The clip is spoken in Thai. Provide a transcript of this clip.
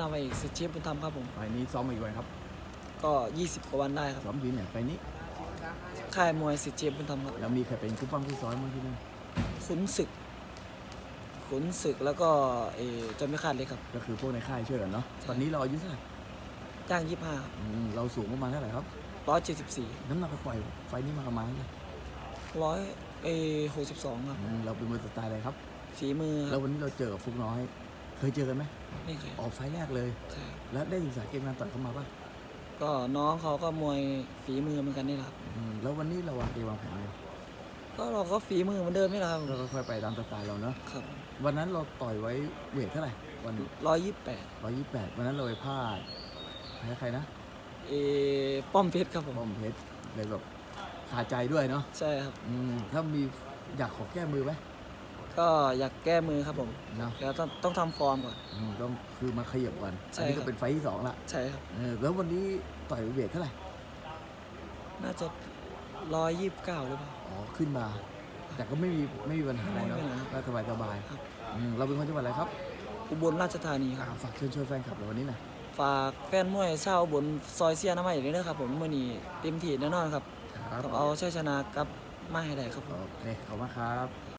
นาวาเอกสิทธิ์เชฟบุญธรรมครับผม ไฟล์นี้ซ้อมมาอีกวันครับก็ 20กว่าวันได้ครับ ซ้อมอยืนเนี่ยไฟล์นี้ ค่ายมวยสิทธิ์เชฟบุญธรรมครับ แล้วมีใครเป็นคู่ปั้มคู่ซ้อมบ้างที่นั่นขุนศึก ขุนศึกแล้วก็เออจนไม่ขาดเลยครับก็คือพวกในค่ายช่วยกันเนาะใช่ตอนนี้เราอายุเท่าไหร่จ้างยี่ห้าอืมเราสูงประมาณเท่าไหร่ครับ ร้อยเจ็ดสิบสี่น้ำหนักปล่อยไฟล์นี้มาประมาณเท่าไหร่ร้อยเอหกสิบสองครับอืมเราเป็นมวยสไตล์อะไรครับ ฝีมือคแล้รัวบวันนี้เราเจอกับฟุกน้อย เคยเจอกันไหมไม่เคยออกไฟล์แรกเลย ใช่แล้วได้ศึกษาเกมการต่อยเข้ามาป่ะก็น้องเขาก็มวยฝีมือเหมือนกันนี่แหละครับอืมแล้ววันนี้เราวางเกมวางแผนเลยก็เราก็ฝีมือเหมือนเดิมไม่ละครับก็ค่อยๆไปตามสไตล์เราเนาะครับวันนั้นเราต่อยไว้เวทเท่าไหร่วันร้อยยี่สิบแปดร้อยยี่สิบแปดวันนั้นเราไปพลาดแพ้ใครนะเอป้อมเพชรครับผมป้อมเพชรเลยแบบขาดใจด้วยเนาะใช่ครับ อืมถ้ามีอยากขอแก้มือไหม ก็อยากแก้มือครับผม เนาะแล้วต้องต้องทำฟอร์มก่อน อืมต้องคือมาขยับก่อนใช่อันนี้ครัก็บ เป็นไฟท์ที่สองละใช่ครับ เออแล้ววันนี้ต่อยเวทเท่าไหร่น่าจะร้อยยี่สิบเก้าหรือเปล่า อ๋อขึ้นมา แต่ก็ไม่มีไม่มีปัญหาอะไรไม่มีปัญหาเนาะก็สบายสบายครับๆอืมเราเป็นคนจังหวัดอะไรครับอุบลราชธานีคอ่ารับ ฝากเชิญชวนแฟนคลับเราวันนี้หน่อยฝากแฟนมวยชาวอุบนซอยเซียน้ำมันอย่างนี้นะครับผมมื่อนี้เต็มที่แน่นอนครับครับต้องเอาชัยชนะกลับมาให้ได้ครับผม โอเคขอบคุณมากครับ